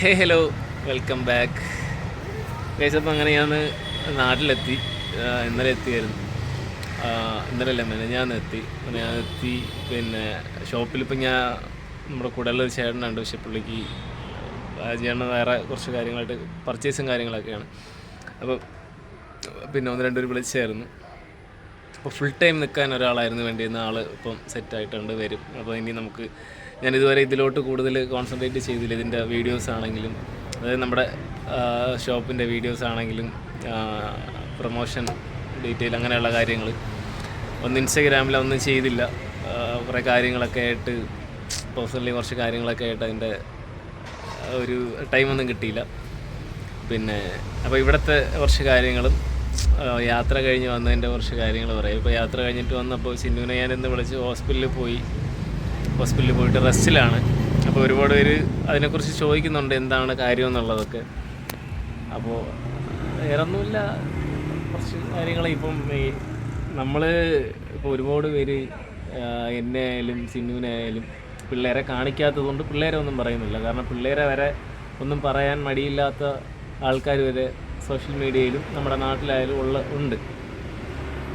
Hey hello. Welcome back. കേസപ്പം അങ്ങനെ ഞാൻ നാട്ടിലെത്തി. ഇന്നലെ എത്തിയായിരുന്നു. ഇന്നലെ അല്ല ഞാൻ എത്തി. ഞാൻ എത്തി പിന്നെ ഷോപ്പിൽ ഇപ്പം ഞാൻ നമ്മുടെ കൂടെയുള്ളൊരു ചേട്ടനുണ്ട്. പക്ഷെ പുള്ളിക്ക് ചേട്ടൻ വേറെ കുറച്ച് കാര്യങ്ങളായിട്ട് പർച്ചേസും കാര്യങ്ങളൊക്കെയാണ്. അപ്പോൾ പിന്നെ ഒന്ന് രണ്ടുപേർ വിളിച്ചായിരുന്നു. അപ്പോൾ ഫുൾ ടൈം നിൽക്കാൻ ഒരാളായിരുന്നു. വേണ്ടിയിരുന്ന ആൾ ഇപ്പം സെറ്റായിട്ടുണ്ട് വരും. അപ്പോൾ ഇനി നമുക്ക് ഞാൻ ഇതുവരെ ഇതിലോട്ട് കൂടുതൽ കോൺസെൻട്രേറ്റ് ചെയ്തില്ല. ഇതിന്റെ വീഡിയോസ് ആണെങ്കിലും അതായത് നമ്മുടെ ഷോപ്പിന്റെ വീഡിയോസ് ആണെങ്കിലും പ്രൊമോഷൻ ഡീറ്റെയിൽ അങ്ങനെയുള്ള കാര്യങ്ങൾ. ഒന്ന് ഇൻസ്റ്റഗ്രാമിൽ ഒന്നും ചെയ്തില്ല. കുറേ കാര്യങ്ങളൊക്കെ ആയിട്ട് പേഴ്സണലി കുറച്ച് കാര്യങ്ങളൊക്കെ ആയിട്ട് അതിന്റെ ഒരു ടൈമൊന്നും കിട്ടിയില്ല. പിന്നെ അപ്പോൾ ഇവിടുത്തെ കുറച്ച് കാര്യങ്ങളും യാത്ര കഴിഞ്ഞ് വന്നതിന്റെ കുറച്ച് കാര്യങ്ങൾ പറയാം. ഇപ്പോൾ യാത്ര കഴിഞ്ഞിട്ട് വന്നപ്പോൾ ചിന്നുവിനെ ഞാൻ ഇന്ന് വിളിച്ച് ഹോസ്പിറ്റലിൽ പോയി. ഹോസ്പിറ്റലിൽ പോയിട്ട് റെസ്റ്റിലാണ്. അപ്പോൾ ഒരുപാട് പേര് അതിനെക്കുറിച്ച് ചോദിക്കുന്നുണ്ട് എന്താണ് കാര്യം എന്നുള്ളതൊക്കെ. അപ്പോൾ വേറൊന്നുമില്ല. കുറച്ച് കാര്യങ്ങൾ ഇപ്പം ഈ നമ്മൾ ഇപ്പോൾ ഒരുപാട് പേര് എന്നെ ആയാലും സിന്നുവിനെ ആയാലും പിള്ളേരെ കാണിക്കാത്തത് കൊണ്ട് പിള്ളേരെ ഒന്നും പറയുന്നില്ല. കാരണം പിള്ളേരെ വരെ ഒന്നും പറയാൻ മടിയില്ലാത്ത ആൾക്കാർ വരെ സോഷ്യൽ മീഡിയയിലും നമ്മുടെ നാട്ടിലായാലും ഉള്ള ഉണ്ട്.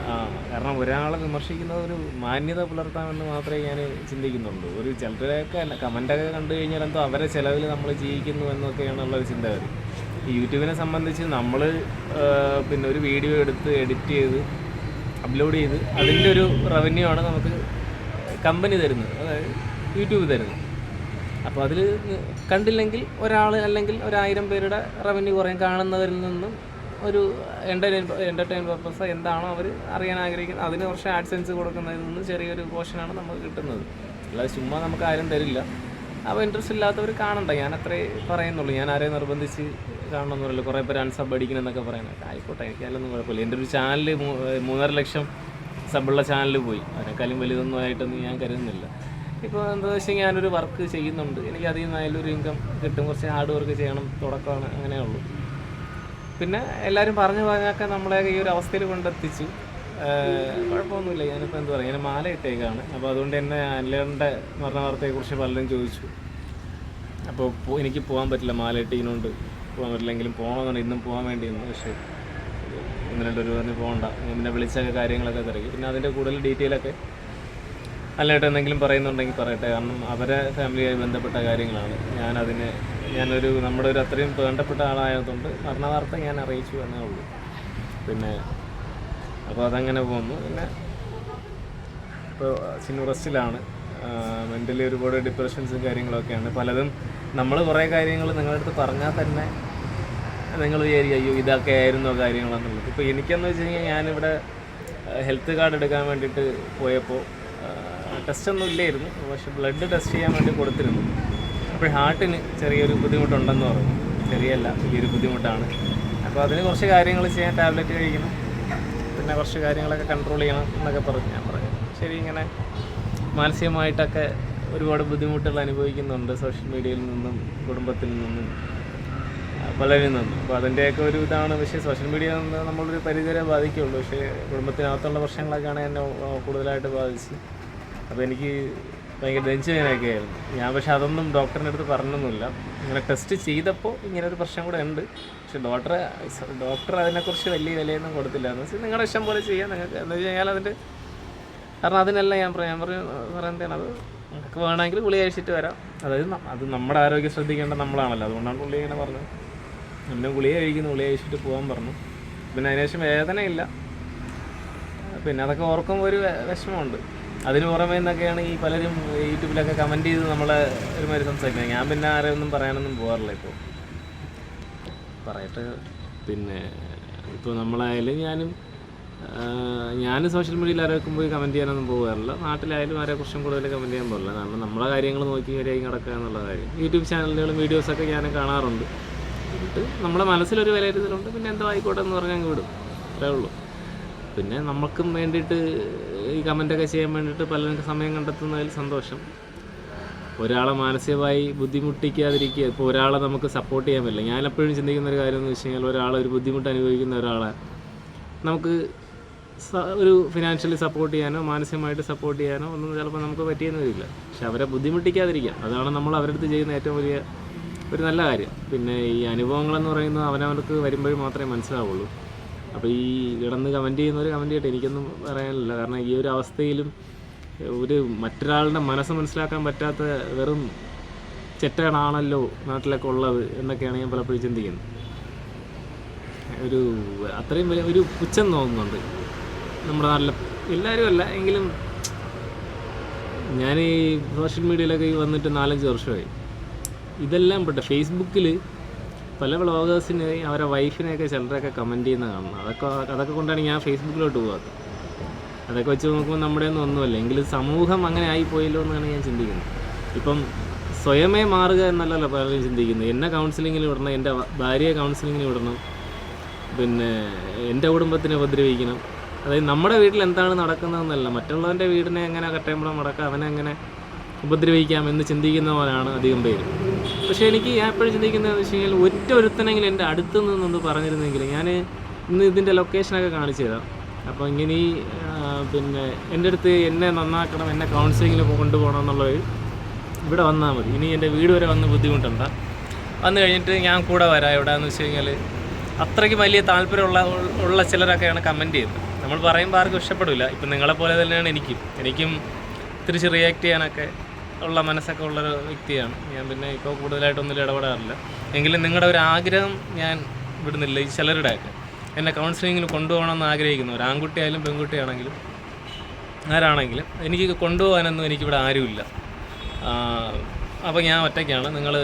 ആ കാരണം ഒരാളെ വിമർശിക്കുന്നത് ഒരു മാന്യത പുലർത്താമെന്ന് മാത്രമേ ഞാൻ ചിന്തിക്കുന്നുള്ളൂ. ഒരു ചിലരൊക്കെ കമന്റൊക്കെ കണ്ടു കഴിഞ്ഞാൽ എന്തോ അവരെ ചിലവിൽ നമ്മൾ ജീവിക്കുന്നു എന്നൊക്കെയാണുള്ള ഒരു ചിന്തഗതി യൂട്യൂബിനെ സംബന്ധിച്ച് നമ്മൾ പിന്നെ ഒരു വീഡിയോ എടുത്ത് എഡിറ്റ് ചെയ്ത് അപ്ലോഡ് ചെയ്ത് അതിന്റെ ഒരു റവന്യൂ ആണ് നമുക്ക് കമ്പനി തരുന്നത്. അതായത് യൂട്യൂബ് തരുന്നത്. അപ്പോൾ അതിൽ കണ്ടില്ലെങ്കിൽ ഒരാൾ അല്ലെങ്കിൽ ഒരായിരം പേരുടെ റവന്യൂ കുറയും. കാണുന്നവരിൽ നിന്നും ഒരു എന്റർടൈൻ എന്റർടൈൻ പർപ്പസ് എന്താണോ അവർ അറിയാൻ ആഗ്രഹിക്കുന്നത് അതിന് കുറച്ച് ആഡ്സെൻസ് കൊടുക്കുന്നതിൽ നിന്ന് ചെറിയൊരു പോർഷനാണ് നമുക്ക് കിട്ടുന്നത്. അല്ലാതെ ചുമ്മാ നമുക്ക് ആരും തരില്ല. അപ്പോൾ ഇൻട്രസ്റ്റ് ഇല്ലാത്തവർ കാണണ്ട. ഞാൻ അത്രേ പറയുന്നുള്ളൂ. ഞാൻ ആരെയും നിർബന്ധിച്ച് കാണണമെന്നില്ല കുറേ പേര് അൺസബ് അടിക്കണമെന്നൊക്കെ പറയുന്നത്. ആയിക്കോട്ടെ എനിക്ക് അതിലൊന്നും കുഴപ്പമില്ല. എന്റെ ഒരു ചാനൽ മൂന്നര ലക്ഷം സബുള്ള ചാനൽ പോയി. അതിനേക്കാളും വലുതൊന്നും ആയിട്ടൊന്നും ഞാൻ കരുതുന്നില്ല. ഇപ്പോൾ എന്താ വെച്ചാൽ ഞാനൊരു വർക്ക് ചെയ്യുന്നുണ്ട്. എനിക്ക് അതിൽ നിന്ന് ഇൻകം കിട്ടും. കുറച്ച് ഹാർഡ് വർക്ക് ചെയ്യണം തുടക്കമാണ് അങ്ങനെയുള്ളൂ പിന്നെ എല്ലാവരും പറഞ്ഞു പറഞ്ഞൊക്കെ നമ്മളെ ഈ ഒരു അവസ്ഥയിൽ കൊണ്ടെത്തിച്ചു. കുഴപ്പമൊന്നുമില്ല. ഞാനിപ്പോൾ എന്താ പറയുക ഞാൻ മാല ഇട്ടേക്കാണ്. അപ്പോൾ അതുകൊണ്ട് തന്നെ അനിലേറിന്റെ മരണ വാർത്തയെക്കുറിച്ച് പലരും ചോദിച്ചു. അപ്പോൾ എനിക്ക് പോകാൻ പറ്റില്ല മാല ഇട്ടിങ്ങനോണ്ട് പോകാൻ പറ്റില്ലെങ്കിലും പോകണമെന്നുണ്ട് ഇന്നും പോകാൻ വേണ്ടി ഇന്ന് പക്ഷേ രണ്ട് ഒരു പറഞ്ഞ് പോകണ്ട ഞാൻ പിന്നെ വിളിച്ചൊക്കെ കാര്യങ്ങളൊക്കെ തിരക്കി. പിന്നെ അതിന്റെ കൂടുതൽ ഡീറ്റെയിലൊക്കെ അല്ലായിട്ട് എന്തെങ്കിലും പറയുന്നുണ്ടെങ്കിൽ പറയട്ടെ. കാരണം അവരെ ഫാമിലിയായി ബന്ധപ്പെട്ട കാര്യങ്ങളാണ്. ഞാനതിനെ ഞാനൊരു നമ്മുടെ ഒരു അത്രയും വേണ്ടപ്പെട്ട ആളായതുകൊണ്ട് മരണവാർത്ത ഞാൻ അറിയിച്ചു എന്നേ ഉള്ളൂ. പിന്നെ അപ്പോൾ അതങ്ങനെ പോകുന്നു. പിന്നെ ഇപ്പോൾ ചിന്നു റെസ്റ്റിലാണ്. മെന്റലി ഒരുപാട് ഡിപ്രഷൻസും കാര്യങ്ങളൊക്കെയാണ്. പലതും നമ്മൾ കുറേ കാര്യങ്ങൾ നിങ്ങളുടെ അടുത്ത് പറഞ്ഞാൽ തന്നെ നിങ്ങൾ വിചാരിക്കും അയ്യോ ഇതൊക്കെ ആയിരുന്നോ കാര്യങ്ങളെന്നുള്ളത്. ഇപ്പോൾ എനിക്കെന്ന് വെച്ച് കഴിഞ്ഞാൽ ഞാനിവിടെ ഹെൽത്ത് കാർഡ് എടുക്കാൻ വേണ്ടിയിട്ട് പോയപ്പോൾ ടെസ്റ്റൊന്നും ഇല്ലായിരുന്നു. പക്ഷെ ബ്ലഡ് ടെസ്റ്റ് ചെയ്യാൻ വേണ്ടി കൊടുത്തിരുന്നു. അപ്പോൾ ഹാർട്ടിന് ചെറിയൊരു ബുദ്ധിമുട്ടുണ്ടെന്ന് പറഞ്ഞു. ചെറിയല്ല വലിയൊരു ബുദ്ധിമുട്ടാണ്. അപ്പോൾ അതിന് കുറച്ച് കാര്യങ്ങൾ ചെയ്യാൻ ടാബ്ലറ്റ് കഴിക്കണം. പിന്നെ കുറച്ച് കാര്യങ്ങളൊക്കെ കൺട്രോൾ ചെയ്യണം എന്നൊക്കെ പറഞ്ഞു ഞാൻ പറഞ്ഞു. ശരി ഇങ്ങനെ മാനസികമായിട്ടൊക്കെ ഒരുപാട് ബുദ്ധിമുട്ടുകൾ അനുഭവിക്കുന്നുണ്ട് സോഷ്യൽ മീഡിയയിൽ നിന്നും കുടുംബത്തിൽ നിന്നും പലരിൽ നിന്നും. അപ്പോൾ അതിന്റെയൊക്കെ ഒരു ഇതാണ്. പക്ഷേ സോഷ്യൽ മീഡിയ നമ്മളൊരു പരിധിവരെ ബാധിക്കുള്ളൂ. പക്ഷേ കുടുംബത്തിനകത്തുള്ള പ്രശ്നങ്ങളൊക്കെയാണ് എന്നെ കൂടുതലായിട്ട് ബാധിച്ച് അപ്പോൾ എനിക്ക് ഭയങ്കര നെഞ്ചുവേനൊക്കെ ആയിരുന്നു ഞാൻ പക്ഷെ അതൊന്നും ഡോക്ടറിന്റെ അടുത്ത് പറഞ്ഞൊന്നുമില്ല. ഇങ്ങനെ ടെസ്റ്റ് ചെയ്തപ്പോൾ ഇങ്ങനെ ഒരു പ്രശ്നം കൂടെ ഉണ്ട്. പക്ഷെ ഡോക്ടർ ഡോക്ടർ അതിനെക്കുറിച്ച് വലിയ വിലയൊന്നും കൊടുത്തില്ല എന്ന് വെച്ചാൽ നിങ്ങളുടെ ഇഷ്ടം പോലെ ചെയ്യാം നിങ്ങൾക്ക്. എന്ന് വെച്ച് കഴിഞ്ഞാൽ അതിന്റെ കാരണം അതിനല്ല ഞാൻ ഞാൻ പറഞ്ഞു പറയുന്നതാണ് അത്? നിങ്ങൾക്ക് വേണമെങ്കിൽ ഗുളി കഴിച്ചിട്ട് വരാം. അതായത് അത് നമ്മുടെ ആരോഗ്യം ശ്രദ്ധിക്കേണ്ട നമ്മളാണല്ലോ. അതുകൊണ്ടാണ് പുള്ളി ഇങ്ങനെ പറഞ്ഞത്. എന്നെ ഗുളി കഴിക്കുന്നു ഗുളി കഴിച്ചിട്ട് പോകാൻ പറഞ്ഞു. പിന്നെ അതിനുശേഷം വേദനയില്ല. പിന്നെ അതൊക്കെ ഓർക്കുമ്പോൾ ഒരു വിഷമമുണ്ട്. അതിന് പുറമേ നിന്നൊക്കെയാണ് ഈ പലരും യൂട്യൂബിലൊക്കെ കമന്റ് ചെയ്ത് നമ്മളെ ഒരുമാതിരി സംസാരിക്കുന്നത്. ഞാൻ പിന്നെ ആരെയൊന്നും പറയാനൊന്നും പോകാറില്ല ഇപ്പോൾ പറയട്ടെ. പിന്നെ ഇപ്പോൾ നമ്മളായാലും ഞാനും ഞാൻ സോഷ്യൽ മീഡിയയിൽ ആരൊക്കെ പോയി കമന്റ് ചെയ്യാനൊന്നും പോകാറില്ല നാട്ടിലായാലും കുറച്ചും കൂടുതൽ കമന്റ് ചെയ്യാൻ പോകില്ല കാരണം നമ്മളെ കാര്യങ്ങൾ നോക്കി വരെയും കിടക്കുക എന്നുള്ള കാര്യം. യൂട്യൂബ് ചാനലുകളും വീഡിയോസൊക്കെ ഞാൻ കാണാറുണ്ട്. എന്നിട്ട് നമ്മുടെ മനസ്സിലൊരു വിലയിരുത്തലുണ്ട്. പിന്നെ എന്തോ ആയിക്കോട്ടെ എന്ന് പറഞ്ഞാൽ അങ്ങ് വിടും. അത്രേ ഉള്ളൂ. പിന്നെ നമുക്കും വേണ്ടിയിട്ട് ഈ കമന്റൊക്കെ ചെയ്യാൻ വേണ്ടിയിട്ട് പലരും സമയം കണ്ടെത്തുന്നതിൽ സന്തോഷം. ഒരാളെ മാനസികമായി ബുദ്ധിമുട്ടിക്കാതിരിക്കുക ഇപ്പോൾ ഒരാളെ നമുക്ക് സപ്പോർട്ട് ചെയ്യാൻ പറ്റില്ല. ഞാൻ എപ്പോഴും ചിന്തിക്കുന്ന ഒരു കാര്യം എന്ന് വെച്ച് കഴിഞ്ഞാൽ ഒരാൾ ഒരു ബുദ്ധിമുട്ട് അനുഭവിക്കുന്ന ഒരാളെ നമുക്ക് ഒരു ഫിനാൻഷ്യലി സപ്പോർട്ട് ചെയ്യാനോ മാനസികമായിട്ട് സപ്പോർട്ട് ചെയ്യാനോ ഒന്നും ചിലപ്പോൾ നമുക്ക് പറ്റിയെന്ന് വരില്ല. പക്ഷെ അവരെ ബുദ്ധിമുട്ടിക്കാതിരിക്കുക അതാണ് നമ്മൾ അവരുടെ അടുത്ത് ചെയ്യുന്ന ഏറ്റവും വലിയ ഒരു നല്ല കാര്യം. പിന്നെ ഈ അനുഭവങ്ങളെന്ന് പറയുന്നത് അവനവർക്ക് വരുമ്പോഴും മാത്രമേ മനസ്സിലാവുള്ളൂ. അപ്പോൾ ഈ കിടന്ന് കമന്റ് ചെയ്യുന്നവർ കമന്റ് ചെയ്യട്ടെ എനിക്കൊന്നും പറയാനില്ല. കാരണം ഈ ഒരു അവസ്ഥയിലും ഒരു മറ്റൊരാളുടെ മനസ്സ് മനസ്സിലാക്കാൻ പറ്റാത്ത വെറും ചെറ്റാണാണല്ലോ നാട്ടിലൊക്കെ ഉള്ളത് എന്നൊക്കെയാണ് ഞാൻ പലപ്പോഴും ചിന്തിക്കുന്നത്. ഒരു അത്രയും വലിയ ഒരു പുച്ഛം തോന്നുന്നുണ്ട്. നമ്മുടെ നാട്ടിലെ എല്ലാവരും അല്ല എങ്കിലും ഞാൻ ഈ സോഷ്യൽ മീഡിയയിലൊക്കെ വന്നിട്ട് നാലഞ്ച് വർഷമായി. ഇതെല്ലാം പെട്ട ഫേസ്ബുക്കിൽ പല വ്ളോഗേഴ്സിന് അവരെ വൈഫിനെയൊക്കെ ചിലരൊക്കെ കമന്റ് ചെയ്യുന്ന കാണണം. അതൊക്കെ അതൊക്കെ കൊണ്ടാണ് ഞാൻ ഫേസ്ബുക്കിലോട്ട് പോകാത്തത് അതൊക്കെ വെച്ച് നോക്കുമ്പോൾ നമ്മുടെ ഒന്നും ഒന്നുമല്ല. എങ്കിലും സമൂഹം അങ്ങനെ ആയിപ്പോയല്ലോ എന്നാണ് ഞാൻ ചിന്തിക്കുന്നത്. ഇപ്പം സ്വയമേ മാറുക എന്നല്ലല്ലോ പലരും ചിന്തിക്കുന്നത്. എന്നെ കൗൺസിലിങ്ങിൽ വിടണം എന്റെ ഭാര്യയെ കൗൺസിലിങ്ങിന് വിടണം പിന്നെ എന്റെ കുടുംബത്തിനെ ഉപദ്രവിക്കണം. അതായത് നമ്മുടെ വീട്ടിൽ എന്താണ് നടക്കുന്നതെന്നല്ല. മറ്റുള്ളവന്റെ വീടിനെ എങ്ങനെ കട്ടയമ്പളം മടക്കാം അവനെ എങ്ങനെ ഉപദ്രവിക്കാം എന്ന് ചിന്തിക്കുന്നവരാണ് അധികം പേര്. പക്ഷേ എനിക്ക് ഞാൻ എപ്പോഴും ചിന്തിക്കുന്നതെന്ന് വെച്ച് കഴിഞ്ഞാൽ ഒറ്റ ഒരുത്തനെങ്കിലും എന്റെ അടുത്ത് നിന്നൊന്ന് പറഞ്ഞിരുന്നെങ്കിൽ ഞാൻ ഇന്ന് ഇതിന്റെ ലൊക്കേഷനൊക്കെ കാണിച്ചു തരാം. അപ്പോൾ ഇങ്ങനെ പിന്നെ എന്റെ അടുത്ത് എന്നെ നന്നാക്കണം എന്നെ കൗൺസിലിങ്ങിൽ കൊണ്ടുപോകണം എന്നുള്ളത് ഇവിടെ വന്നാൽ മതി. ഇനി എന്റെ വീട് വരെ വന്ന് ബുദ്ധിമുട്ടണ്ട. വന്നു കഴിഞ്ഞിട്ട് ഞാൻ കൂടെ വരാം എന്ന് വെച്ച് കഴിഞ്ഞാൽ അത്രയ്ക്ക് വലിയ താല്പര്യമുള്ള ഉള്ള ചിലരൊക്കെയാണ് കമന്റ് ചെയ്യുന്നത്. നമ്മൾ പറയുമ്പോൾ ആർക്കും ഇഷ്ടപ്പെടില്ല. ഇപ്പം നിങ്ങളെപ്പോലെ തന്നെയാണ് എനിക്കും. എനിക്കും തിരിച്ച് റിയാക്ട് ചെയ്യാനൊക്കെ ഉള്ള മനസ്സൊക്കെ ഉള്ളൊരു വ്യക്തിയാണ്. ഞാൻ പിന്നെ ഇപ്പോൾ കൂടുതലായിട്ടൊന്നും ഇടപെടാറില്ല. എങ്കിലും നിങ്ങളുടെ ഒരു ആഗ്രഹം ഞാൻ വിടുന്നില്ല. ഈ ചിലരുടെയൊക്കെ. എന്നെ കൗൺസിലിങ്ങിൽ കൊണ്ടുപോകണമെന്ന് ആഗ്രഹിക്കുന്നു ഒരു ആൺകുട്ടിയായാലും പെൺകുട്ടിയാണെങ്കിലും ആരാണെങ്കിലും എനിക്ക് കൊണ്ടുപോകാനൊന്നും എനിക്കിവിടെ ആരുമില്ല. അപ്പോൾ ഞാൻ ഒറ്റയ്ക്കാണ്. നിങ്ങൾ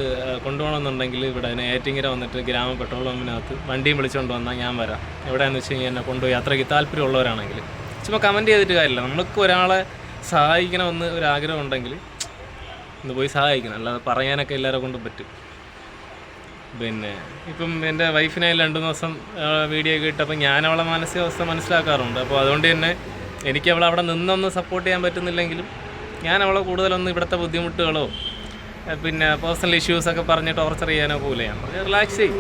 കൊണ്ടുപോകണമെന്നുണ്ടെങ്കിൽ ഇവിടെ ഏറ്റിങ്ങര വന്നിട്ട് ഗ്രാമ പെട്രോൾ പമ്പിനകത്ത് വണ്ടിയും വിളിച്ചുകൊണ്ട് വന്നാൽ ഞാൻ വരാം. എവിടെയാണെന്ന് വെച്ച് കഴിഞ്ഞാൽ എന്നെ കൊണ്ടുപോയി അത്രയ്ക്ക് താല്പര്യമുള്ളവരാണെങ്കിൽ. ചുമ്മാ കമന്റ് ചെയ്തിട്ട് കാര്യമില്ല. നമുക്ക് ഒരാളെ സഹായിക്കണമെന്ന് ഒരു ആഗ്രഹം ഉണ്ടെങ്കിൽ ഒന്ന് പോയി സഹായിക്കണം. അല്ലാതെ പറയാനൊക്കെ എല്ലാവരെ കൊണ്ടും പറ്റും. പിന്നെ ഇപ്പം എന്റെ വൈഫിനെ രണ്ട് ദിവസം വീഡിയോ ഒക്കെ ഇട്ടപ്പോൾ ഞാൻ അവളെ മാനസികാവസ്ഥ മനസ്സിലാക്കാറുണ്ട്. അപ്പോൾ അതുകൊണ്ട് തന്നെ എനിക്ക് അവളെ അവിടെ നിന്നൊന്ന് സപ്പോർട്ട് ചെയ്യാൻ പറ്റുന്നില്ലെങ്കിലും ഞാൻ അവളെ കൂടുതലൊന്നും ഇവിടുത്തെ ബുദ്ധിമുട്ടുകളോ പിന്നെ പേഴ്സണൽ ഇഷ്യൂസൊക്കെ പറഞ്ഞ് ടോർച്ചർ ചെയ്യാനോ പോലെ റിലാക്സ് ചെയ്യും.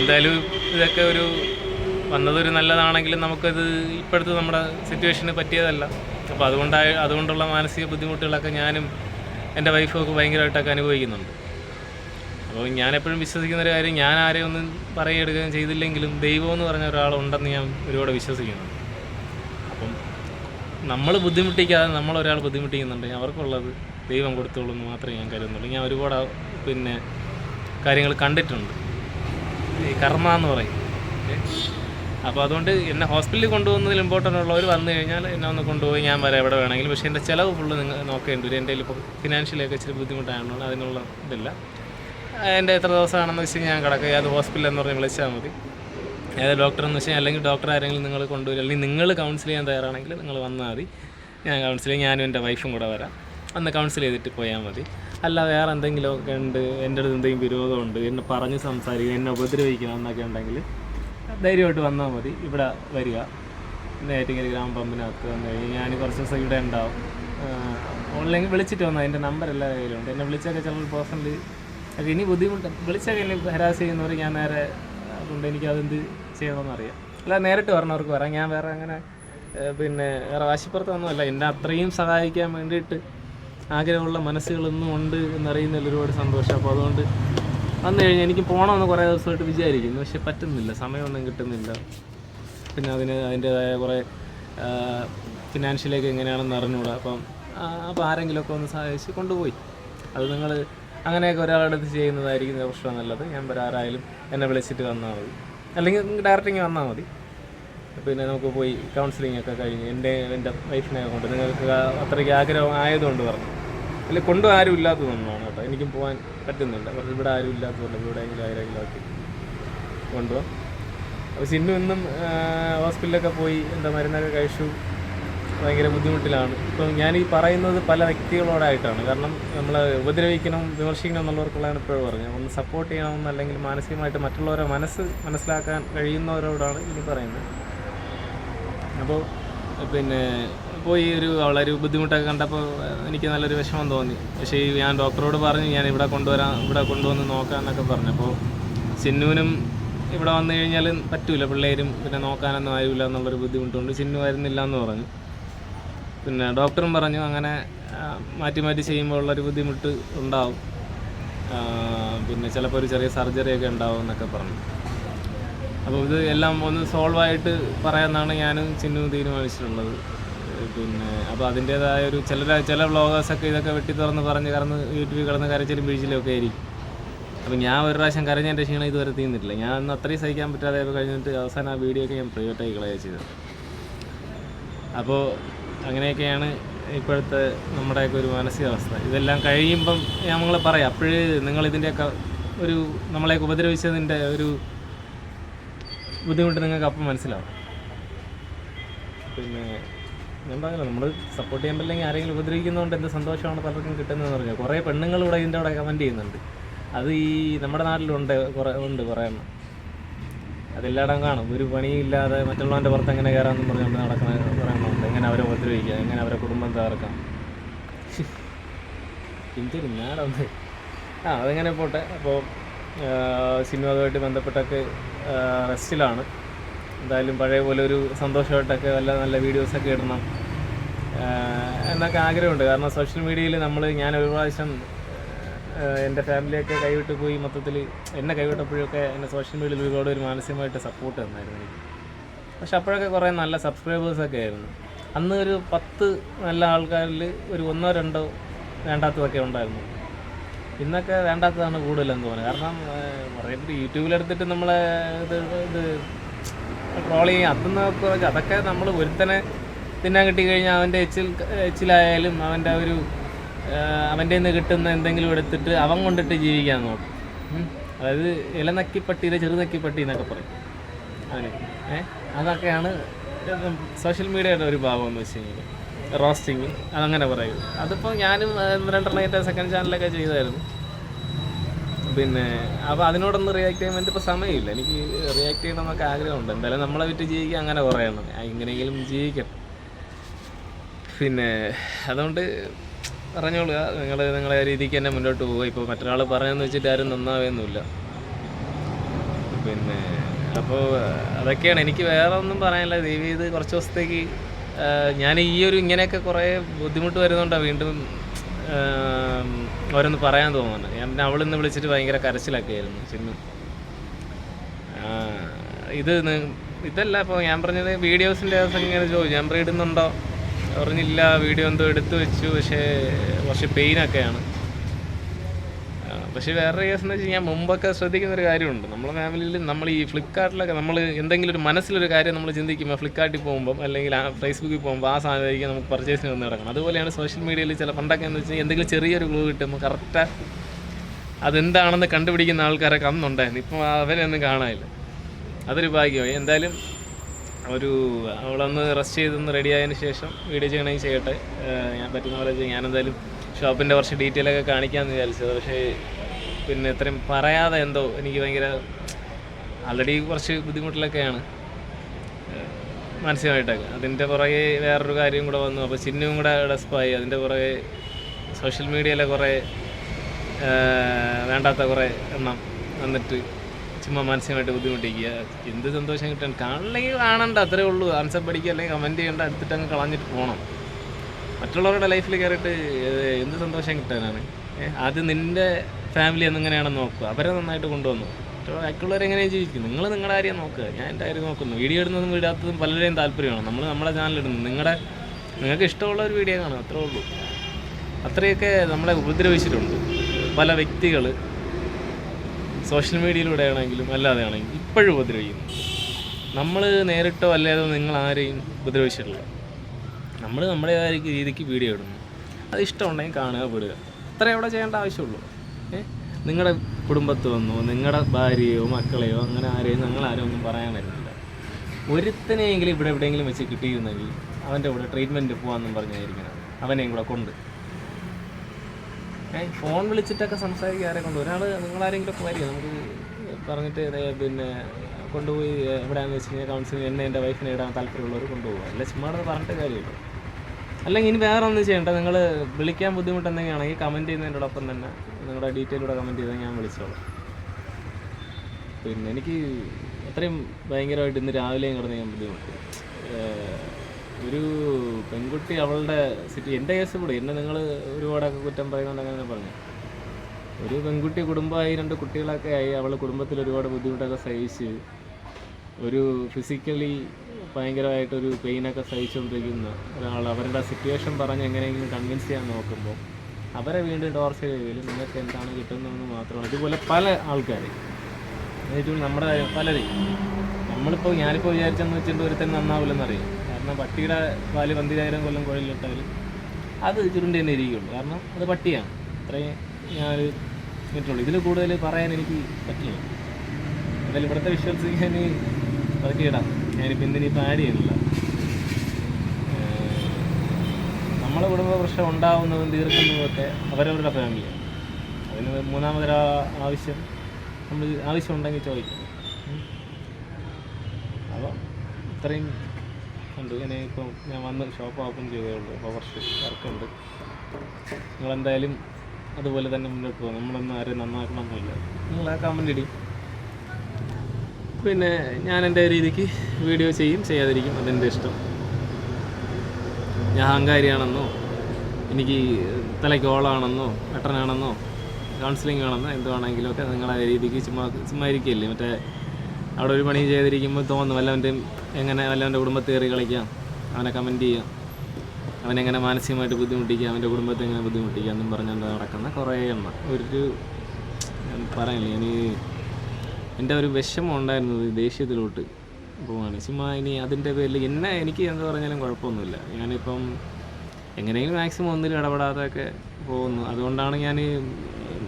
എന്തായാലും ഇതൊക്കെ ഒരു വന്നതൊരു നല്ലതാണെങ്കിലും നമുക്കത് ഇപ്പോഴത്തെ നമ്മുടെ സിറ്റുവേഷന് പറ്റിയതല്ല. അപ്പോൾ അതുകൊണ്ടായ അതുകൊണ്ടുള്ള മാനസിക ബുദ്ധിമുട്ടുകളൊക്കെ ഞാനും എന്റെ വൈഫും ഒക്കെ ഭയങ്കരമായിട്ടൊക്കെ അനുഭവിക്കുന്നുണ്ട്. അപ്പോൾ ഞാൻ എപ്പോഴും വിശ്വസിക്കുന്ന ഒരു കാര്യം ഞാൻ ആരെയും ഒന്നും പറയുകയും ചെയ്തില്ലെങ്കിലും ദൈവം എന്ന് പറഞ്ഞ ഒരാളുണ്ടെന്ന് ഞാൻ ഒരുപാട് വിശ്വസിക്കുന്നുണ്ട്. അപ്പം നമ്മൾ ബുദ്ധിമുട്ടിക്കാതെ നമ്മൾ ഒരാൾ അവർക്കുള്ളത് ദൈവം കൊടുത്തോളൂ എന്ന് മാത്രമേ ഞാൻ കരുതുന്നുള്ളൂ. ഞാൻ ഒരുപാട് പിന്നെ കാര്യങ്ങൾ കണ്ടിട്ടുണ്ട്. ഈ കർമ്മ എന്ന് പറയും? അപ്പോൾ അതുകൊണ്ട് എന്നെ ഹോസ്പിറ്റലിൽ കൊണ്ടുപോകുന്നതിൽ ഇമ്പോർട്ടന്റ് ഉള്ളവർ വന്നു കഴിഞ്ഞാൽ എന്നെ ഒന്ന് കൊണ്ടുപോയി ഞാൻ വരാം എവിടെ വേണമെങ്കിലും. പക്ഷേ എന്റെ ചിലവ് ഫുള്ള് നിങ്ങൾ നോക്കേണ്ടി വരും. എന്റെ ഇപ്പോൾ ഫിനാൻഷ്യലൊക്കെ ഇച്ചിരി ബുദ്ധിമുട്ടായതുകൊണ്ട് അതിനുള്ള ഇതില്ല. എന്റെ എത്ര ദിവസമാണെന്ന് വെച്ച് കഴിഞ്ഞാൽ ഞാൻ കിടക്കുക അത് ഹോസ്പിറ്റലിൽ എന്ന് പറഞ്ഞ് വിളിച്ചാൽ മതി. ഏത് ഡോക്ടർ എന്ന് വെച്ചാൽ അല്ലെങ്കിൽ ഡോക്ടർ ആരെങ്കിലും നിങ്ങൾ കൊണ്ടുവരും. അല്ലെങ്കിൽ നിങ്ങൾ കൗൺസിൽ ചെയ്യാൻ തയ്യാറാണെങ്കിൽ നിങ്ങൾ വന്നാൽ മതി. ഞാൻ കൗൺസിൽ ഞാനും എന്റെ വൈഫും കൂടെ വരാം. അന്ന് കൗൺസിൽ ചെയ്തിട്ട് പോയാൽ മതി. അല്ല വേറെ എന്തെങ്കിലുമൊക്കെ ഉണ്ട്. എന്റെ അടുത്ത് എന്തെങ്കിലും വിരോധമുണ്ട് എന്നെ പറഞ്ഞ് സംസാരിക്കുക എന്നെ ഉപദ്രവിക്കണം എന്നൊക്കെ ഉണ്ടെങ്കിൽ ധൈര്യമായിട്ട് വന്നാൽ മതി. ഇവിടെ വരിക. നേറ്റിങ്ങൽ ഗ്രാമപമ്പിനകത്ത് വന്നു കഴിഞ്ഞാൽ ഞാൻ കുറച്ച് ദിവസം ഇവിടെ ഉണ്ടാവും. ഓൺലൈനിൽ വിളിച്ചിട്ട് വന്നാൽ എന്റെ നമ്പർ എല്ലാ കയ്യിലുണ്ട്. എന്നെ വിളിച്ചൊക്കെ ചിലപ്പോൾ പേഴ്സണലി അത് ഇനി ബുദ്ധിമുട്ട് വിളിച്ചൊക്കെ എന്നെ ഹരാസ് ചെയ്യുന്നവർ ഞാൻ നേരെ അതുകൊണ്ട് എനിക്ക് അതെന്ത് ചെയ്യണമെന്ന് അറിയാം. അല്ല നേരിട്ട് പറഞ്ഞവർക്ക് വരാം ഞാൻ വേറെ അങ്ങനെ പിന്നെ വേറെ വാശിപ്പുറത്തൊന്നുമല്ല എന്നെ അത്രയും സഹായിക്കാൻ വേണ്ടിയിട്ട് ആഗ്രഹമുള്ള മനസ്സുകളൊന്നും ഉണ്ട് എന്നറിയുന്നതിൽ ഒരുപാട് സന്തോഷം. അപ്പോൾ അതുകൊണ്ട് വന്നു കഴിഞ്ഞാൽ എനിക്ക് പോകണമെന്ന് കുറേ ദിവസമായിട്ട് വിചാരിക്കുന്നു. പക്ഷെ പറ്റുന്നില്ല. സമയമൊന്നും കിട്ടുന്നില്ല. പിന്നെ അതിന് അതിന്റേതായ കുറേ ഫിനാൻഷ്യലേക്ക് എങ്ങനെയാണെന്ന് അറിഞ്ഞുകൂടാ അപ്പം അപ്പോൾ ആരെങ്കിലുമൊക്കെ ഒന്ന് സഹായിച്ച് കൊണ്ടുപോയി. അത് നിങ്ങൾ അങ്ങനെയൊക്കെ ഒരാളുടെ അടുത്ത് ചെയ്യുന്നതായിരിക്കും പ്രശ്നം നല്ലത്. ഞാൻ വരാറായാലും എന്നെ വിളിച്ചിട്ട് വന്നാൽ മതി. അല്ലെങ്കിൽ ഡയറക്റ്റിങ് വന്നാൽ മതി. പിന്നെ നമുക്ക് പോയി കൗൺസിലിംഗ് ഒക്കെ കഴിഞ്ഞ് എന്റെ എന്റെ വൈഫിനെ കൊണ്ട് നിങ്ങൾക്ക് അത്രയ്ക്ക് ആഗ്രഹം ആയതുകൊണ്ട് പറഞ്ഞു. അല്ല കൊണ്ടു ആരും ഇല്ലാത്തതൊന്നാണ് കേട്ടോ. എനിക്കും പോകാൻ പറ്റുന്നില്ല പക്ഷേ ഇവിടെ ആരും ഇല്ലാത്തതുകൊണ്ട് ഇവിടെയെങ്കിലും ആരെങ്കിലും ഒക്കെ കൊണ്ടുപോകാം അപ്പോൾ സിന്നു ഇന്നും ഹോസ്പിറ്റലിലൊക്കെ പോയി എന്താ മരുന്നൊക്കെ കഴിച്ചു. ഭയങ്കര ബുദ്ധിമുട്ടിലാണ്. ഇപ്പം ഞാൻ ഈ പറയുന്നത് പല വ്യക്തികളോടായിട്ടാണ്. കാരണം നമ്മൾ ഉപദ്രവിക്കണം വിമർശിക്കണം എന്നുള്ളവർക്കുള്ളതാണ് ഇപ്പോഴും പറഞ്ഞത്. ഒന്ന് സപ്പോർട്ട് ചെയ്യണമെന്ന് അല്ലെങ്കിൽ മാനസികമായിട്ട് മറ്റുള്ളവരെ മനസ്സ് മനസ്സിലാക്കാൻ കഴിയുന്നവരോടാണ് ഇനി പറയുന്നത്. അപ്പോൾ പിന്നെ പോയി ഒരു വളരെ ബുദ്ധിമുട്ടൊക്കെ കണ്ടപ്പോൾ എനിക്ക് നല്ലൊരു വിഷമം തോന്നി. പക്ഷേ ഞാൻ ഡോക്ടറോട് പറഞ്ഞു ഞാൻ ഇവിടെ കൊണ്ടുവരാം ഇവിടെ കൊണ്ടുവന്ന് നോക്കാമെന്നൊക്കെ പറഞ്ഞു അപ്പോൾ സിന്നുവിനും ഇവിടെ വന്നു കഴിഞ്ഞാൽ പറ്റൂല പിള്ളേരും പിന്നെ നോക്കാനൊന്നും ആയില്ല എന്നുള്ളൊരു ബുദ്ധിമുട്ടുണ്ട്. സിന്നു വരുന്നില്ല എന്ന് പറഞ്ഞു. പിന്നെ ഡോക്ടറും പറഞ്ഞു അങ്ങനെ മാറ്റി മാറ്റി ചെയ്യുമ്പോൾ ഉള്ളൊരു ബുദ്ധിമുട്ട് ഉണ്ടാവും. പിന്നെ ചിലപ്പോൾ ഒരു ചെറിയ സർജറി ഒക്കെ ഉണ്ടാവും എന്നൊക്കെ പറഞ്ഞു. അപ്പോൾ ഇത് എല്ലാം ഒന്ന് സോൾവ് ആയിട്ട് പറയാമെന്നാണ് ഞാനും ചിന്നു തീരുമാനിച്ചിട്ടുള്ളത്. പിന്നെ അപ്പോൾ അതിന്റേതായ ഒരു ചില ചില വ്ളോഗേഴ്സൊക്കെ ഇതൊക്കെ വെട്ടി തുറന്ന് പറഞ്ഞ് കറന്ന് യൂട്യൂബിൽ കിടന്ന് കരച്ചിലും പിഴിച്ചിലും ഒക്കെ ആയിരിക്കും. അപ്പോൾ ഞാൻ ഒരു പ്രാവശ്യം കരഞ്ഞതിന്റെ ക്ഷീണം ഇതുവരെ തീർന്നിട്ടില്ല. ഞാൻ അന്ന് അത്രയും സഹിക്കാൻ പറ്റാതെ കഴിഞ്ഞിട്ട് അവസാനം ആ വീഡിയോ ഒക്കെ ഞാൻ പ്രൈവറ്റായി കളയുക ചെയ്തത്. അപ്പോൾ അങ്ങനെയൊക്കെയാണ് ഇപ്പോഴത്തെ നമ്മുടെയൊക്കെ ഒരു മാനസികാവസ്ഥ. ഇതെല്ലാം കഴിയുമ്പം നമ്മൾ പറയാം. അപ്പോഴേ നിങ്ങളിതിന്റെയൊക്കെ ഒരു നമ്മളെയൊക്കെ ഉപദ്രവിച്ചതിന്റെ ഒരു ബുദ്ധിമുട്ട് നിങ്ങൾക്ക് അപ്പം മനസ്സിലാവും. പിന്നെ ഞാൻ പറഞ്ഞല്ലോ നമ്മൾ സപ്പോർട്ട് ചെയ്യാൻ പറ്റില്ലെങ്കിൽ ആരെങ്കിലും ഉപദ്രവിക്കുന്നതുകൊണ്ട് എന്ത് സന്തോഷമാണ് പലർക്കും കിട്ടുന്നതെന്ന് പറഞ്ഞാൽ കുറേ പെണ്ണുങ്ങൾ ഇവിടെ ഇതിന്റെ അവിടെ കമന്റ് ചെയ്യുന്നുണ്ട്. അത് ഈ നമ്മുടെ നാട്ടിലുണ്ട് കുറേ ഉണ്ട് കുറേ എണ്ണം അതെല്ലായിടം കാണും. ഒരു പണിയില്ലാതെ മറ്റുള്ളവന്റെ പുറത്ത് എങ്ങനെ കയറാമെന്ന് പറഞ്ഞുകൊണ്ട് നടക്കുന്ന കുറേ എങ്ങനെ അവരെ ഉപദ്രവിക്കുക എങ്ങനെ അവരെ കുടുംബം തകർക്കാം? എന്തൊരു ഞാനൊന്ന് ആ അതെങ്ങനെ പോട്ടെ? അപ്പോൾ സിനിമകളുമായിട്ട് ബന്ധപ്പെട്ടൊക്കെ റെസ്റ്റിലാണ്. എന്തായാലും പഴയ പോലെ ഒരു സന്തോഷമായിട്ടൊക്കെ നല്ല നല്ല വീഡിയോസൊക്കെ ഇടണം. എന്നൊക്കെ ആഗ്രഹമുണ്ട്. കാരണം സോഷ്യൽ മീഡിയയിൽ നമ്മൾ ഞാൻ ഒരു പ്രാവശ്യം എന്റെ ഫാമിലിയൊക്കെ കൈവിട്ട് പോയി. മൊത്തത്തിൽ എന്നെ കൈവിട്ടപ്പോഴൊക്കെ എന്നെ സോഷ്യൽ മീഡിയയിൽ ഒരുപാട് ഒരു മാനസികമായിട്ട് സപ്പോർട്ട് തന്നായിരുന്നു എനിക്ക്. പക്ഷെ അപ്പോഴൊക്കെ കുറേ നല്ല സബ്സ്ക്രൈബേഴ്സൊക്കെ ആയിരുന്നു. അന്ന് ഒരു പത്ത് നല്ല ആൾക്കാരിൽ ഒരു ഒന്നോ രണ്ടോ വേണ്ടാത്തതൊക്കെ ഉണ്ടായിരുന്നു. ഇന്നൊക്കെ വേണ്ടാത്തതാണ് കൂടുതലെന്ന് തോന്നുന്നത്. കാരണം പറയുന്നത് യൂട്യൂബിലെടുത്തിട്ട് നമ്മൾ ഇത് ഇത് ട്രോൾ ചെയ്യും. അതൊന്നൊക്കെ അതൊക്കെ നമ്മൾ ഒരുത്തനെ തിന്നാൻ കിട്ടി കഴിഞ്ഞാൽ അവന്റെ എച്ചിൽ എച്ചിലായാലും അവന്റെ ഒരു അവന്റെ നിന്ന് കിട്ടുന്ന എന്തെങ്കിലും എടുത്തിട്ട് അവൻ കൊണ്ടിട്ട് ജീവിക്കാൻ നോക്കും. അതായത് ഇലനക്കിപ്പട്ടിയിലെ ചെറുനക്കിപ്പട്ടി എന്നൊക്കെ പറയും. അങ്ങനെ. ഏഹ് അതൊക്കെയാണ് സോഷ്യൽ മീഡിയയുടെ ഒരു ഭാഗം എന്ന് വെച്ച് കഴിഞ്ഞാൽ. റോസ്റ്റിങ് അതങ്ങനെ പറയും. അതിപ്പോൾ ഞാനും ആ, രണ്ടെണ്ണം സെക്കൻഡ് ചാനലൊക്കെ ചെയ്തായിരുന്നു. പിന്നെ അപ്പോൾ അതിനോടൊന്ന് റിയാക്ട് ചെയ്യാൻ വേണ്ടി ഇപ്പോൾ സമയമില്ല. എനിക്ക് റിയാക്ട് ചെയ്യണമെന്നൊക്കെ ആഗ്രഹമുണ്ട്. എന്തായാലും നമ്മളെ വിറ്റ് ജീവിക്കുക അങ്ങനെ പറയണം. എങ്ങനെയെങ്കിലും ജീവിക്കട്ടെ പിന്നെ അതുകൊണ്ട് പറഞ്ഞോളുക നിങ്ങൾ നിങ്ങളെ രീതിക്ക് തന്നെ മുന്നോട്ട് പോവുക. ഇപ്പോൾ മറ്റൊരാൾ പറഞ്ഞെന്ന് വെച്ചിട്ട് ആരും നന്നാവുകയൊന്നുമില്ല പിന്നെ അപ്പോൾ അതൊക്കെയാണ്. എനിക്ക് വേറെ ഒന്നും പറയാനില്ല. ദേവി ഇത് കുറച്ച് ദിവസത്തേക്ക് ഞാൻ ഈ ഒരു ഇങ്ങനെയൊക്കെ കുറേ ബുദ്ധിമുട്ട് വരുന്നതുകൊണ്ടാണ് വീണ്ടും അവരൊന്ന് പറയാൻ തോന്നുന്നു ഞാൻ പിന്നെ അവളിന്ന് വിളിച്ചിട്ട് ഭയങ്കര കരച്ചിലൊക്കെ ആയിരുന്നു ചിന്നു ഇത് ഇതല്ല ഇപ്പോൾ ഞാൻ പറഞ്ഞത് വീഡിയോസിന്റെ ദിവസം ഇങ്ങനെ ചോദിച്ചു. ഞാൻ ഇടുന്നുണ്ടോ പറഞ്ഞില്ല വീഡിയോ എന്തോ എടുത്തു വെച്ചു പക്ഷേ കുറച്ച് പെയിനൊക്കെയാണ് പക്ഷേ വേറെ കേസ് എന്ന് വെച്ച് കഴിഞ്ഞാൽ മുമ്പൊക്കെ ശ്രദ്ധിക്കുന്ന ഒരു കാര്യമുണ്ട്. നമ്മുടെ ഫാമിലിയിൽ നമ്മൾ ഈ ഫ്ലിപ്കാർട്ടിലൊക്കെ നമ്മൾ എന്തെങ്കിലും ഒരു മനസ്സിലൊരു കാര്യം നമ്മൾ ചിന്തിക്കുമ്പോൾ ഫ്ലിപ്കാർട്ടിൽ പോകുമ്പോൾ അല്ലെങ്കിൽ ഫേസ്ബുക്കിൽ പോകുമ്പോൾ ആ സാധനമായിരിക്കും നമുക്ക് പർച്ചേസിന് വന്ന് കിടക്കണം അതുപോലെയാണ് സോഷ്യൽ മീഡിയയിൽ ചില പണ്ടൊക്കെ എന്ന് വെച്ച് കഴിഞ്ഞാൽ എന്തെങ്കിലും ചെറിയൊരു ക്ലൂ കിട്ടുമ്പോൾ കറക്റ്റ് അതെന്താണെന്ന് കണ്ടുപിടിക്കുന്ന ആൾക്കാരൊക്കെ അന്നുണ്ടായിരുന്നു ഇപ്പം അവരെയൊന്നും കാണാനില്ല. അതൊരു ഭാഗ്യമായി. എന്തായാലും ഒരു അവളൊന്ന് റെസ്റ്റ് ചെയ്തൊന്ന് റെഡി ശേഷം വീഡിയോ ചെയ്യണമെങ്കിൽ ചെയ്യട്ടെ. ഞാൻ പറ്റുന്ന പോലെ ഞാൻ ഞാനെന്തായാലും ഷോപ്പിന്റെ കുറച്ച് ഡീറ്റെയിൽ ഒക്കെ കാണിക്കാമെന്ന് വിചാരിച്ചത്. പക്ഷേ പിന്നെ ഇത്രയും പറയാതെ എന്തോ എനിക്ക് ഭയങ്കര ആൾറെഡി കുറച്ച് ബുദ്ധിമുട്ടിലൊക്കെയാണ്. മാനസികമായിട്ടൊക്കെ. അതിന്റെ പുറകെ വേറൊരു കാര്യം കൂടെ വന്നു. അപ്പോൾ ചിഹ്നവും കൂടെ ഡെസ്പായി അതിന്റെ പുറകെ സോഷ്യൽ മീഡിയയിലെ കുറേ വേണ്ടാത്ത കുറേ എണ്ണം വന്നിട്ട് ചുമ്മാ മാനസികമായിട്ട് ബുദ്ധിമുട്ടിക്കുക. എന്ത് സന്തോഷം കിട്ടാൻ? കാണണമെങ്കിൽ കാണണ്ട. അത്രേ ഉള്ളൂ. ആൻസർ പഠിക്കുക അല്ലെങ്കിൽ കമന്റ് ചെയ്യേണ്ട. എടുത്തിട്ട് അങ്ങ് കളഞ്ഞിട്ട് പോകണം മറ്റുള്ളവരുടെ ലൈഫിൽ കയറിയിട്ട് എന്ത് സന്തോഷം കിട്ടാനാണ്? ആദ്യം നിന്റെ ഫാമിലി എന്നെങ്ങനെയാണെന്ന് നോക്കുക. അവരെ നന്നായിട്ട് കൊണ്ടുവന്നു. ബാക്കിയുള്ളവർ എങ്ങനെ ജീവിക്കും നിങ്ങൾ നിങ്ങളുടെ കാര്യം നോക്കുക. ഞാൻ എന്റെ കാര്യം നോക്കുന്നു. വീഡിയോ ഇടുന്നതും ഇടാത്തതും പലരെയും താല്പര്യമാണ്. നമ്മൾ നമ്മുടെ ചാനൽ ഇടുന്നു നിങ്ങളുടെ നിങ്ങൾക്ക് ഇഷ്ടമുള്ള ഒരു വീഡിയോ കാണും അത്രേ ഉള്ളൂ. അത്രയൊക്കെ നമ്മളെ ഉപദ്രവിച്ചിട്ടുണ്ട്. പല വ്യക്തികൾ സോഷ്യൽ മീഡിയയിലൂടെ ആണെങ്കിലും അല്ലാതെ ആണെങ്കിലും ഇപ്പോഴും ഉപദ്രവിക്കുന്നു. നമ്മൾ നേരിട്ടോ അല്ലാതെ നിങ്ങൾ ആരെയും ഉപദ്രവിച്ചിട്ടില്ല. നമ്മൾ നമ്മുടേതായ രീതിക്ക് വീഡിയോ ഇടുന്നു. അത് ഇഷ്ടമുണ്ടെങ്കിൽ കാണുക വിടുക. അത്രേ അവിടെ ചെയ്യേണ്ട ആവശ്യമുള്ളൂ. നിങ്ങളുടെ കുടുംബത്ത് വന്നോ നിങ്ങളുടെ ഭാര്യയോ മക്കളെയോ അങ്ങനെ ആരെയും ഞങ്ങൾ ആരും ഒന്നും പറയാൻ വരുന്നില്ല. ഒരുത്തനെയെങ്കിലും ഇവിടെ എവിടെയെങ്കിലും വെച്ച് കിട്ടിയിരുന്നെങ്കിൽ അവന്റെ കൂടെ ട്രീറ്റ്മെന്റ് പോകാമെന്നും പറഞ്ഞായിരിക്കണം. അവനെയും കൂടെ കൊണ്ട്. ഏ ഫോൺ വിളിച്ചിട്ടൊക്കെ സംസാരിക്കുക ആരെ കൊണ്ട്. ഒരാൾ നിങ്ങളാരെങ്കിലും വരിക. നമുക്ക് പറഞ്ഞിട്ട് പിന്നെ കൊണ്ടുപോയി എവിടെയാണെന്ന് വെച്ച് കഴിഞ്ഞാൽ കൗൺസിലിംഗ് എന്നെ എന്റെ വൈഫിനെ ഇടാൻ താല്പര്യമുള്ളവർ കൊണ്ടുപോകുക അല്ല ചുമ്മാ അത് പറഞ്ഞിട്ട് കാര്യമില്ല. അല്ലെങ്കിൽ ഇനി വേറെ ഒന്നും ചെയ്യണ്ട. നിങ്ങൾ വിളിക്കാൻ ബുദ്ധിമുട്ട് എന്തെങ്കിലാണെങ്കിൽ കമന്റ് ചെയ്യുന്നതിനോടൊപ്പം തന്നെ നിങ്ങളുടെ ഡീറ്റെയിലൂടെ കമന്റ് ചെയ്താൽ ഞാൻ വിളിച്ചോളാം. പിന്നെ എനിക്ക് അത്രയും ഭയങ്കരമായിട്ട് ഇന്ന് രാവിലെയും കിടന്ന് ഞാൻ ബുദ്ധിമുട്ടി. ഒരു പെൺകുട്ടി അവളുടെ സിറ്റി എന്റെ കേസ് കൂടെ എന്നെ നിങ്ങൾ ഒരുപാടൊക്കെ കുറ്റം പറയുന്നുണ്ട് അങ്ങനെ പറഞ്ഞു. ഒരു പെൺകുട്ടി കുടുംബമായി രണ്ട് കുട്ടികളൊക്കെ ആയി അവൾ കുടുംബത്തിൽ ഒരുപാട് ബുദ്ധിമുട്ടൊക്കെ സഹിച്ച് ഒരു ഫിസിക്കലി ഭയങ്കരമായിട്ടൊരു പെയിനൊക്കെ സഹിച്ചുകൊണ്ടിരിക്കുന്ന ഒരാൾ അവരുടെ സിറ്റുവേഷൻ പറഞ്ഞ് എങ്ങനെയെങ്കിലും കൺവിൻസ് ചെയ്യാൻ നോക്കുമ്പോൾ അവരെ വീണ്ടും ടോർച്ചർ ചെയ്യുകയും നിങ്ങൾക്ക് എന്താണ് കിട്ടുന്നതെന്ന് മാത്രമാണ്. ഇതുപോലെ പല ആൾക്കാർ ഏറ്റവും നമ്മുടെ പലരെയും. നമ്മളിപ്പോൾ ഞാനിപ്പോൾ വിചാരിച്ചെന്ന് വെച്ചിട്ട് ഒരുത്തൻ നന്നാവില്ലെന്നറിയാം. കാരണം പട്ടിയുടെ പാൽ പന്തിരായിരം കൊല്ലം കുഴലിലിട്ടാൽ അത് ചുരുണ്ടി തന്നെ ഇരിക്കുള്ളൂ. കാരണം അത് പട്ടിയാണ്. അത്രയും ഞാൻ പറ്റുള്ളൂ ഇതിൽ കൂടുതൽ പറയാൻ എനിക്ക് പറ്റില്ല. എന്തായാലും ഇവിടുത്തെ വിശ്വസിക്കാൻ പട്ടിയിടാം ഞാനിപ്പോൾ എന്തിനാ ആഡ് ചെയ്യുന്നില്ല ഏഹ് നമ്മളെ കുടുംബ പ്രശ്നം ഉണ്ടാവുന്നതും തീർക്കുന്നതൊക്കെ അവരവരുടെ ഫാമിലിയാണ് അതിന് മൂന്നാമതൊരു ആവശ്യം നമ്മൾ ആവശ്യമുണ്ടെങ്കിൽ ചോദിക്കും. അപ്പോൾ ഇത്രയും ഉണ്ട് ഇങ്ങനെ ഇപ്പം ഞാൻ വന്ന് ഷോപ്പ് ഓപ്പൺ ചെയ്തേ ഉള്ളൂ. അപ്പോൾ കുറച്ച് വർക്കുണ്ട് നിങ്ങളെന്തായാലും അതുപോലെ തന്നെ മുന്നോട്ട് പോകും. നമ്മളൊന്നും ആരും നന്നാക്കണമെന്നില്ല നിങ്ങൾ ആ കമന്റ് ഇടി. പിന്നെ ഞാൻ എന്റെ രീതിക്ക് വീഡിയോ ചെയ്യും. ചെയ്യാതിരിക്കും. അതെന്റെ ഇഷ്ടം. ഞാൻ അഹങ്കാരിയാണെന്നോ എനിക്ക് തലയ്ക്ക് ഓളാണെന്നോ വെട്ടനാണെന്നോ കൗൺസിലിംഗ് ആണെന്നോ എന്തുവാണെങ്കിലും ഒക്കെ നിങ്ങളെ രീതിക്ക് ചുമ്മാ ചുമ്മാ ഇരിക്കുകയല്ലേ? മറ്റേ അവിടെ ഒരു പണി ചെയ്തിരിക്കുമ്പോൾ തോന്നും വല്ലവന്റെയും എങ്ങനെ വല്ലവന്റെ കുടുംബത്തെ കയറി കളിക്കാം അവനെ കമന്റ് ചെയ്യാം. അവനെങ്ങനെ മാനസികമായിട്ട് ബുദ്ധിമുട്ടിക്കുക അവന്റെ കുടുംബത്തെ എങ്ങനെ ബുദ്ധിമുട്ടിക്കുക എന്നും പറഞ്ഞുകൊണ്ട് നടക്കുന്ന കുറേ എണ്ണം ഒരു പറയില്ല ഞാൻ എന്റെ ഒരു വിഷമം ഉണ്ടായിരുന്നത് ദേഷ്യത്തിലോട്ട്. പോവാണ്. ചുമ്മാ ഇനി അതിന്റെ പേരിൽ എന്നെ എനിക്ക് എന്ത് പറഞ്ഞാലും കുഴപ്പമൊന്നുമില്ല. ഞാനിപ്പം എങ്ങനെയെങ്കിലും മാക്സിമം ഒന്നിലും ഇടപെടാതെയൊക്കെ പോകുന്നു. അതുകൊണ്ടാണ് ഞാൻ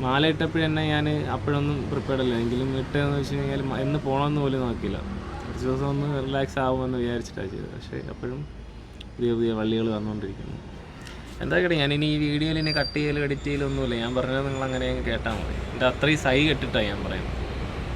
മാല ഇട്ടപ്പോഴും ഞാൻ അപ്പോഴൊന്നും പ്രിപ്പയർഡ് അല്ല. എങ്കിലും ഇട്ടതെന്ന് വെച്ച് കഴിഞ്ഞാൽ എന്ന് പോകണമെന്ന് പോലും നോക്കിയില്ല. കുറച്ച് ദിവസം ഒന്ന് റിലാക്സ് ആവുമെന്ന് വിചാരിച്ചിട്ടാണ് ചെയ്തത്. പക്ഷേ അപ്പോഴും പുതിയ പുതിയ വള്ളികൾ വന്നുകൊണ്ടിരിക്കുന്നു. എന്താ കേട്ടെ ഞാൻ ഇനി ഈ വീഡിയോയിൽ ഇനി കട്ട് ചെയ്യലും എഡിറ്റ് ചെയ്യലൊന്നുമില്ല ഞാൻ പറഞ്ഞത് നിങ്ങൾ അങ്ങനെ അങ്ങ് കേട്ടാൽ മതി. എന്റെ അത്രയും സൈ കെട്ടിട്ടാണ് ഞാൻ പറയുന്നത്.